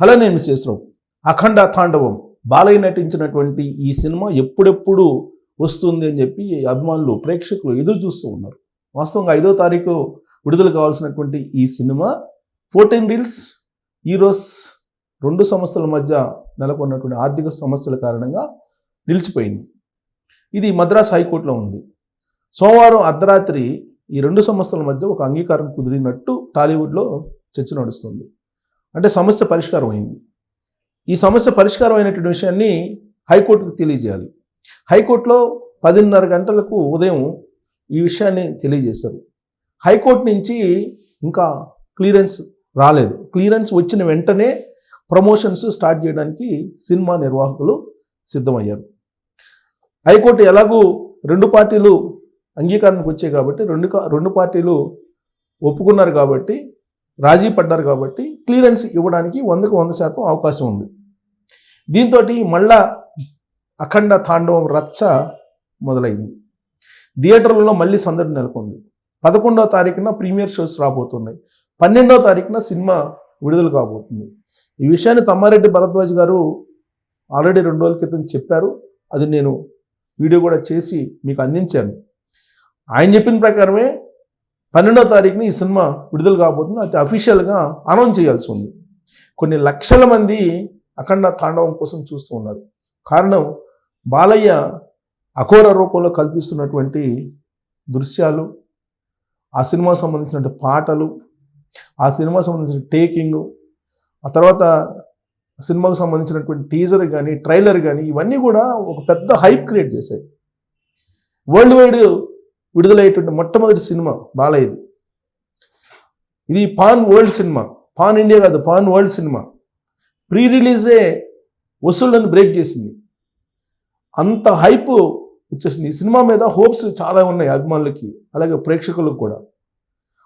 Hello నేను మిస్సేశ్వరం అఖండ తాండవం. బాలయ్య నటించినటువంటి ఈ సినిమా ఎప్పుడెప్పుడు వస్తుంది అని చెప్పి అభిమానులు ప్రేక్షకులు ఎదురు చూస్తూ ఉన్నారు. వాస్తవంగా ఐదో తారీఖు విడుదల కావాల్సినటువంటి ఈ సినిమా ఫోర్టీన్ రీల్స్ హీరోస్ రెండు సంస్థల మధ్య నెలకొన్నటువంటి ఆర్థిక సమస్యల కారణంగా నిలిచిపోయింది. ఇది మద్రాస్ హైకోర్టులో ఉంది. సోమవారం అర్ధరాత్రి ఈ రెండు సంస్థల మధ్య ఒక అంగీకారం కుదిరినట్టు టాలీవుడ్లో చర్చ నడుస్తుంది. అంటే సమస్య పరిష్కారం అయింది. ఈ సమస్య పరిష్కారం అయినటువంటి విషయాన్ని హైకోర్టుకు తెలియజేయాలి. హైకోర్టులో పదిన్నర గంటలకు ఉదయం ఈ విషయాన్ని తెలియజేశారు. హైకోర్టు నుంచి ఇంకా క్లియరెన్స్ రాలేదు. క్లియరెన్స్ వచ్చిన వెంటనే ప్రమోషన్స్ స్టార్ట్ చేయడానికి సినిమా నిర్వాహకులు సిద్ధమయ్యారు. హైకోర్టు ఎలాగూ రెండు పార్టీలు అంగీకారానికి వచ్చాయి కాబట్టి రెండు కా- రెండు పార్టీలు ఒప్పుకున్నారు కాబట్టి రాజీ పడ్డారు కాబట్టి క్లియరెన్స్ ఇవ్వడానికి వందకు వంద శాతం అవకాశం ఉంది. దీంతో మళ్ళా అఖండ తాండవం రచ్చ మొదలైంది. థియేటర్లలో మళ్ళీ సందడి నెలకొంది. పదకొండవ తారీఖున ప్రీమియర్ షోస్ రాబోతున్నాయి. పన్నెండవ తారీఖున సినిమా విడుదల కాబోతుంది. ఈ విషయాన్ని తమ్మారెడ్డి భరద్వాజ్ గారు ఆల్రెడీ రెండు రోజుల క్రితం చెప్పారు. అది నేను వీడియో కూడా చేసి మీకు అందించాను. ఆయన చెప్పిన ప్రకారమే పన్నెండవ తారీఖున ఈ సినిమా విడుదల కాబోతుంది. అది అఫీషియల్గా అనౌన్స్ చేయాల్సి ఉంది. కొన్ని లక్షల మంది అఖండ తాండవం కోసం చూస్తూ ఉన్నారు. కారణం బాలయ్య అఘోర రూపంలో కల్పిస్తున్నటువంటి దృశ్యాలు ఆ సినిమా సంబంధించిన పాటలు ఆ సినిమా సంబంధించిన టేకింగ్ ఆ తర్వాత సినిమాకు సంబంధించినటువంటి టీజర్ కానీ ట్రైలర్ కానీ ఇవన్నీ కూడా ఒక పెద్ద హైప్ క్రియేట్ చేశాయి. వరల్డ్ వైడ్ విడుదలయ్యేటువంటి మొట్టమొదటి సినిమా బాలయ్యది. ఇది pan world cinema. Pan India కాదు పాన్ వరల్డ్ సినిమా. ప్రీ రిలీజే వసూళ్ళను బ్రేక్ చేసింది. అంత హైప్ వచ్చేసింది. ఈ సినిమా మీద హోప్స్ చాలా ఉన్నాయి అభిమానులకి అలాగే ప్రేక్షకులకు కూడా.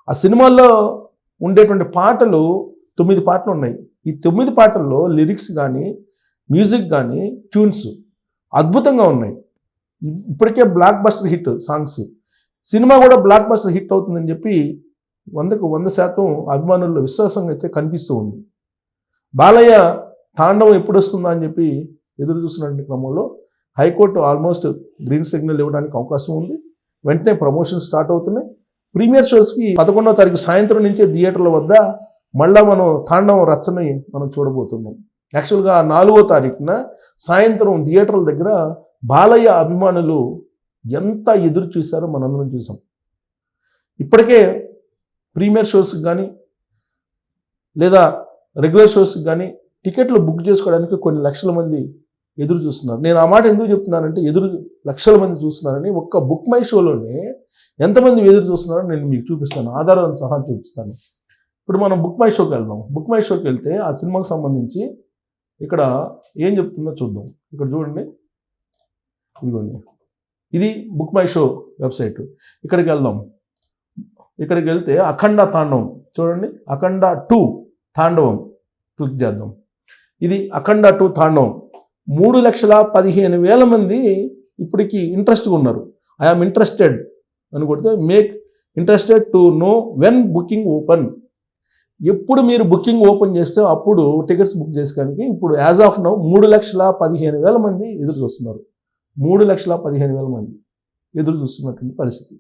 ఆ సినిమాల్లో ఉండేటువంటి పాటలు తొమ్మిది పాటలు ఉన్నాయి. ఈ తొమ్మిది పాటల్లో లిరిక్స్ కానీ మ్యూజిక్ కానీ ట్యూన్స్ అద్భుతంగా ఉన్నాయి. ఇప్పటికే blockbuster hit songs. Cinema కూడా బ్లాక్ బస్టర్ హిట్ అవుతుందని చెప్పి వందకు వంద శాతం అభిమానుల్లో విశ్వాసం అయితే కనిపిస్తూ ఉంది. బాలయ్య తాండవం ఎప్పుడు వస్తుందా అని చెప్పి ఎదురు చూస్తున్నటువంటి క్రమంలో హైకోర్టు ఆల్మోస్ట్ గ్రీన్ సిగ్నల్ ఇవ్వడానికి అవకాశం ఉంది. వెంటనే ప్రమోషన్ స్టార్ట్ అవుతున్నాయి. ప్రీమియర్ షోస్కి పదకొండవ తారీఖు సాయంత్రం నుంచే థియేటర్ల వద్ద మళ్ళా మనం తాండవం రచ్చని మనం చూడబోతున్నాం. యాక్చువల్గా నాలుగో తారీఖున సాయంత్రం థియేటర్ల దగ్గర బాలయ్య అభిమానులు ఎంత ఎదురు చూశారో మనందరం చూసాం. ఇప్పటికే ప్రీమియర్ షోస్కి కానీ లేదా రెగ్యులర్ షోస్కి కానీ టికెట్లు బుక్ చేసుకోవడానికి కొన్ని లక్షల మంది ఎదురు చూస్తున్నారు. నేను ఆ మాట ఎందుకు చెప్తున్నానంటే ఎదురు లక్షల మంది చూస్తున్నారని ఒక్క బుక్ మై షోలోనే ఎంతమంది ఎదురు చూస్తున్నారో నేను మీకు చూపిస్తాను. ఆధారం సహా చూపిస్తాను. ఇప్పుడు మనం బుక్ మై షోకి వెళ్దాం. బుక్ మై షోకి వెళ్తే ఆ సినిమాకి సంబంధించి ఇక్కడ ఏం చెప్తుందో చూద్దాం. ఇక్కడ చూడండి. ఇదిగోండి. ఇది బుక్ మై షో వెబ్సైట్ ఇక్కడికి వెళ్దాం. ఇక్కడికి వెళ్తే అఖండ తాండవం. చూడండి అఖండ టూ తాండవం. క్లిక్ చేద్దాం. ఇది అఖండ టూ తాండవం. మూడు లక్షల పదిహేను వేల మంది ఇప్పటికి ఇంట్రెస్ట్గా ఉన్నారు. ఐఆమ్ ఇంట్రెస్టెడ్ అని కొడితే make interested to know when booking open ఎప్పుడు మీరు బుకింగ్ ఓపెన్ చేస్తే అప్పుడు టికెట్స్ బుక్ చేసుకోవడానికి ఇప్పుడు యాజ్ ఆఫ్ నౌ మూడు లక్షల పదిహేను వేల మంది ఎదురు చూస్తున్నారు. మూడు లక్షల పదిహేను వేల మంది ఎదురు చూస్తున్నటువంటి పరిస్థితి.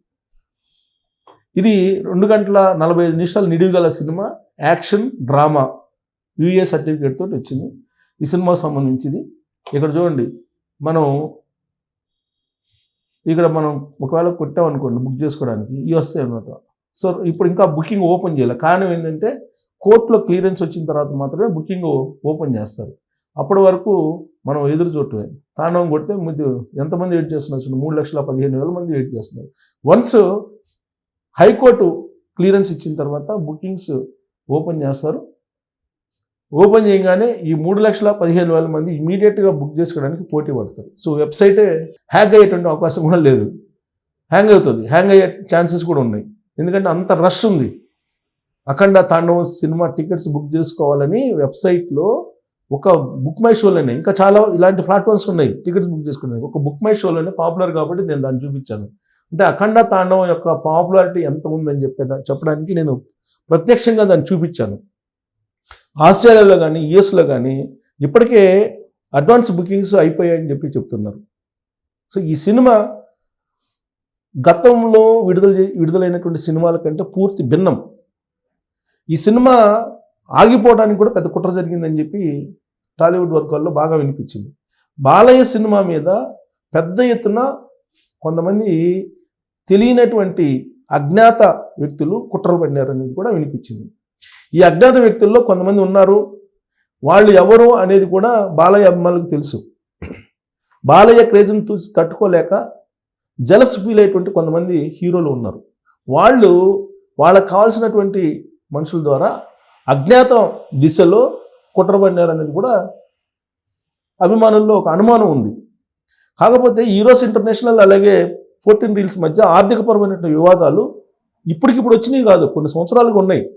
ఇది రెండు గంటల నలభై ఐదు నిమిషాలు నిడివి గల cinema action drama. U A certificate తోటి వచ్చింది. ఈ సినిమాకి సంబంధించింది. ఇక్కడ చూడండి మనం ఇక్కడ మనం ఒకవేళ కొట్టామనుకోండి బుక్ చేసుకోవడానికి ఇవి వస్తాయి అన్నమాట. సో ఇప్పుడు ఇంకా బుకింగ్ ఓపెన్ చేయాలి. కారణం ఏంటంటే కోర్టులో క్లియరెన్స్ వచ్చిన తర్వాత మాత్రమే బుకింగ్ ఓపెన్ చేస్తారు. అప్పటి వరకు మనం ఎదురు చూడటమే. తాండవం కొడితే ముందు ఎంతమంది వెయిట్ చేస్తున్నారు చూడండి, మూడు లక్షల పదిహేను వేల మంది వెయిట్ చేస్తున్నారు. వన్స్ హైకోర్టు క్లియరెన్స్ ఇచ్చిన తర్వాత బుకింగ్స్ ఓపెన్ చేస్తారు. ఓపెన్ చేయగానే ఈ మూడు లక్షల పదిహేను వేల మంది ఇమీడియట్గా బుక్ చేసుకోవడానికి పోటీ పడతారు. సో వెబ్సైటే హ్యాంగ్ అయ్యేటువంటి అవకాశం కూడా లేదు. హ్యాంగ్ అవుతుంది. హ్యాంగ్ అయ్యే ఛాన్సెస్ కూడా ఉన్నాయి. ఎందుకంటే అంత రష్ ఉంది. అఖండ తాండవం సినిమా టికెట్స్ బుక్ చేసుకోవాలని వెబ్సైట్లో ఒక బుక్ మై షోలోనే ఇంకా చాలా ఇలాంటి ప్లాట్ఫామ్స్ ఉన్నాయి టికెట్స్ బుక్ చేసుకున్నాయి ఒక బుక్ మై షోలోనే పాపులర్ కాబట్టి నేను దాన్ని చూపించాను. అంటే అఖండ తాండవం యొక్క పాపులారిటీ ఎంత ఉందని చెప్పే చెప్పడానికి నేను ప్రత్యక్షంగా దాన్ని చూపించాను. ఆస్ట్రేలియాలో కానీ యుఎస్లో కానీ ఇప్పటికే అడ్వాన్స్ బుకింగ్స్ అయిపోయాయని చెప్పి చెప్తున్నారు. సో ఈ సినిమా గతంలో విడుదల చే- విడుదలైనటువంటి సినిమాల కంటే పూర్తి భిన్నం. ఈ సినిమా ఆగిపోవడానికి కూడా పెద్ద కుట్ర జరిగిందని చెప్పి టాలీవుడ్ వర్గాల్లో బాగా వినిపించింది. బాలయ్య సినిమా మీద పెద్ద ఎత్తున కొంతమంది తెలియనటువంటి అజ్ఞాత వ్యక్తులు కుట్రలు పడినారు అనేది కూడా వినిపించింది. ఈ అజ్ఞాత వ్యక్తుల్లో కొంతమంది ఉన్నారు. వాళ్ళు ఎవరు అనేది కూడా బాలయ్య అభిమానులకు తెలుసు. బాలయ్య క్రేజ్ని చూసి తట్టుకోలేక జలస్ ఫీల్ అయ్యేటువంటి కొంతమంది హీరోలు ఉన్నారు. వాళ్ళు వాళ్ళకి కావాల్సినటువంటి మనుషుల ద్వారా అజ్ఞాతం దిశలో కుట్రబడినారు అనేది కూడా అభిమానుల్లో ఒక అనుమానం ఉంది. కాకపోతే ఈరోస్ ఇంటర్నేషనల్ అలాగే ఫోర్టీన్ రీల్స్ మధ్య ఆర్థికపరమైన వివాదాలు ఇప్పటికిప్పుడు వచ్చినాయి కాదు కొన్ని సంవత్సరాలుగా ఉన్నాయి.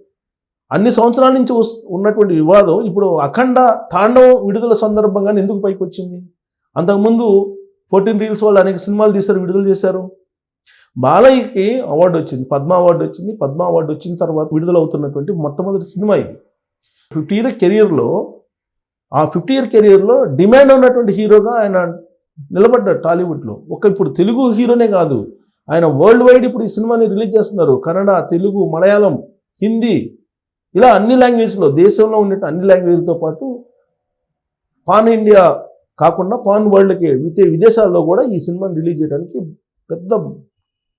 అన్ని సంవత్సరాల నుంచి వస్- ఉన్నటువంటి వివాదం ఇప్పుడు అఖండ తాండవం విడుదల సందర్భంగానే ఎందుకు పైకి వచ్చింది అంతకుముందు ఫోర్టీన్ రీల్స్ వాళ్ళు అనేక సినిమాలు తీశారు విడుదల చేశారు. బాలయ్యకి అవార్డు వచ్చింది పద్మ అవార్డు వచ్చింది. పద్మ అవార్డు వచ్చిన తర్వాత విడుదల అవుతున్నటువంటి మొట్టమొదటి సినిమా ఇది. ఫిఫ్టీ ఇయర్ కెరియర్లో ఆ ఫిఫ్టీ ఇయర్ కెరియర్లో డిమాండ్ ఉన్నటువంటి హీరోగా ఆయన నిలబడ్డాడు టాలీవుడ్లో. ఒక ఇప్పుడు తెలుగు హీరోనే కాదు ఆయన వరల్డ్ వైడ్ ఇప్పుడు ఈ సినిమాని రిలీజ్ చేస్తున్నారు. కన్నడ తెలుగు మలయాళం హిందీ ఇలా అన్ని లాంగ్వేజ్లో దేశంలో ఉండే అన్ని లాంగ్వేజ్తో పాటు పాన్ ఇండియా కాకుండా పాన్ వరల్డ్కి వితే విదేశాల్లో కూడా ఈ సినిమాని రిలీజ్ చేయడానికి పెద్ద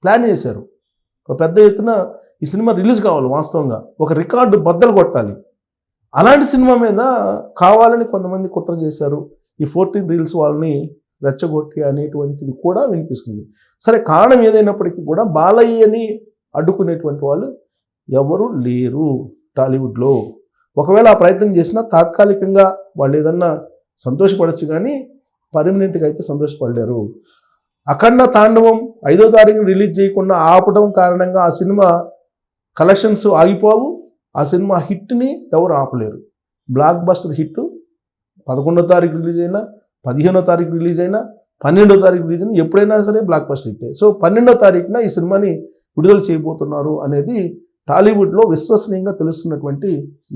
ప్లాన్ చేశారు. ఒక పెద్ద ఎత్తున ఈ సినిమా రిలీజ్ కావాలి వాస్తవంగా. ఒక రికార్డు బద్దలు కొట్టాలి. అలాంటి సినిమా మీద కావాలని కొంతమంది కుట్ర చేశారు. ఈ ఫోర్టీన్ రీల్స్ వాళ్ళని రెచ్చగొట్టి అనేటువంటిది కూడా వినిపిస్తుంది. సరే కారణం ఏదైనప్పటికీ కూడా బాలయ్యని అడ్డుకునేటువంటి వాళ్ళు ఎవరు లేరు టాలీవుడ్లో. ఒకవేళ ఆ ప్రయత్నం చేసినా తాత్కాలికంగా వాళ్ళు ఏదన్నా సంతోషపడచ్చు కానీ పర్మనెంట్గా అయితే సంతోషపడలేరు. అఖండ తాండవం ఐదో తారీఖు రిలీజ్ చేయకుండా ఆపడం కారణంగా ఆ సినిమా కలెక్షన్స్ ఆగిపోవు. ఆ సినిమా హిట్ని ఎవరు ఆపలేరు. బ్లాక్ బస్టర్ హిట్ పదకొండో తారీఖు రిలీజ్ అయినా పదిహేనో తారీఖు రిలీజ్ అయినా పన్నెండో తారీఖు రిలీజ్ అయినా ఎప్పుడైనా సరే బ్లాక్ బస్టర్ హిట్టే సో పన్నెండో తారీఖున ఈ సినిమాని విడుదల చేయబోతున్నారు అనేది టాలీవుడ్లో విశ్వసనీయంగా తెలుస్తున్నటువంటి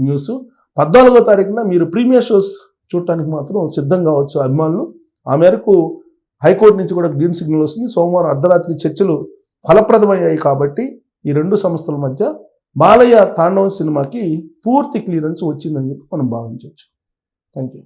న్యూస్. పద్నాలుగో తారీఖున మీరు ప్రీమియర్ షోస్ చూడటానికి మాత్రం సిద్ధం కావచ్చు అభిమానులు. ఆ మేరకు హైకోర్టు నుంచి కూడా గ్రీన్ సిగ్నల్ వస్తుంది. సోమవారం అర్ధరాత్రి చర్చలు ఫలప్రదమయ్యాయి కాబట్టి ఈ రెండు సంస్థల మధ్య బాలయ్య తాండవం సినిమాకి పూర్తి క్లియరెన్స్ వచ్చిందని చెప్పి మనం భావించవచ్చు. Thank you